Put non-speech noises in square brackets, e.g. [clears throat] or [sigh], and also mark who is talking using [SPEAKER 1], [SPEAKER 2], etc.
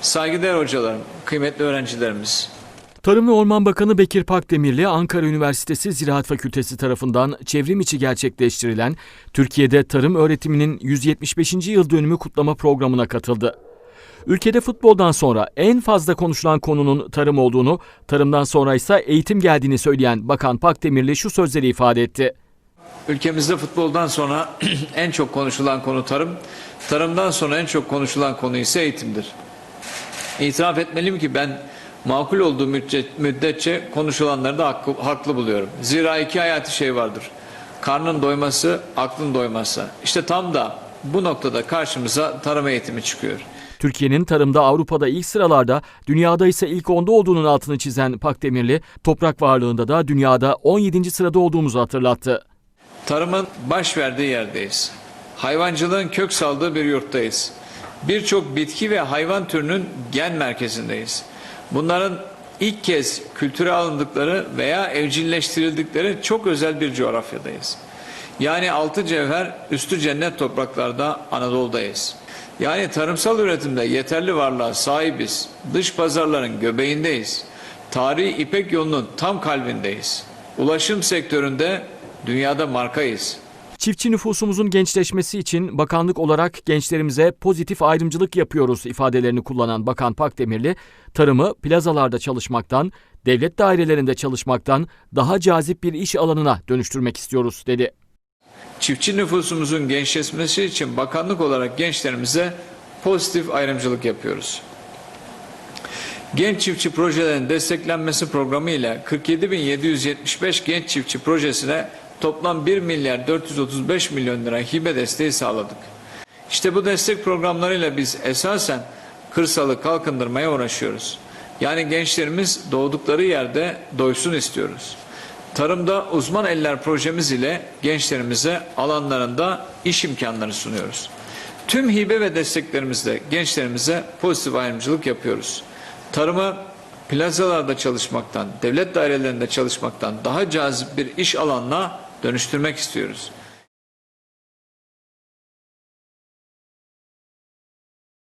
[SPEAKER 1] Saygıdeğer hocalarım, kıymetli öğrencilerimiz,
[SPEAKER 2] Tarım ve Orman Bakanı Bekir Pakdemirli Ankara Üniversitesi Ziraat Fakültesi tarafından çevrim içi gerçekleştirilen Türkiye'de tarım öğretiminin 175. yıl dönümü kutlama programına katıldı. Ülkede futboldan sonra en fazla konuşulan konunun tarım olduğunu, tarımdan sonra ise eğitim geldiğini söyleyen Bakan Pakdemirli şu sözleri ifade etti.
[SPEAKER 1] Ülkemizde futboldan sonra [clears throat] en çok konuşulan konu tarım, tarımdan sonra en çok konuşulan konu ise eğitimdir. İtiraf etmeliyim ki ben makul olduğu müddet- müddetçe konuşulanları da hakkı- haklı buluyorum. Zira iki hayati şey vardır. Karnın doyması, aklın doyması. İşte tam da bu noktada karşımıza tarım eğitimi çıkıyor.
[SPEAKER 2] Türkiye'nin tarımda Avrupa'da ilk sıralarda, dünyada ise ilk onda olduğunun altını çizen Pakdemirli, toprak varlığında da dünyada 17. sırada olduğumuzu hatırlattı.
[SPEAKER 1] Tarımın baş verdiği yerdeyiz. Hayvancılığın kök saldığı bir yurttayız. Birçok bitki ve hayvan türünün gen merkezindeyiz. Bunların ilk kez kültüre alındıkları veya evcilleştirildikleri çok özel bir coğrafyadayız. Yani altı cevher üstü cennet topraklarda Anadolu'dayız. Yani tarımsal üretimde yeterli varlığa sahibiz. Dış pazarların göbeğindeyiz. Tarihi İpek yolunun tam kalbindeyiz. Ulaşım sektöründe dünyada markayız.
[SPEAKER 2] Çiftçi nüfusumuzun gençleşmesi için bakanlık olarak gençlerimize pozitif ayrımcılık yapıyoruz ifadelerini kullanan Bakan Pakdemirli, tarımı plazalarda çalışmaktan, devlet dairelerinde çalışmaktan daha cazip bir iş alanına dönüştürmek istiyoruz dedi.
[SPEAKER 1] Çiftçi nüfusumuzun gençleşmesi için bakanlık olarak gençlerimize pozitif ayrımcılık yapıyoruz. Genç çiftçi projelerinin desteklenmesi programı ile 47.775 genç çiftçi projesine toplam 1 milyar 435 milyon lira hibe desteği sağladık. İşte bu destek programlarıyla biz esasen kırsalı kalkındırmaya uğraşıyoruz. Yani gençlerimiz doğdukları yerde doysun istiyoruz. Tarımda uzman eller projemiz ile gençlerimize alanlarında iş imkanları sunuyoruz. Tüm hibe ve desteklerimizle gençlerimize pozitif ayrımcılık yapıyoruz. Tarımı plazalarda çalışmaktan, devlet dairelerinde çalışmaktan daha cazip bir iş alanına dönüştürmek istiyoruz.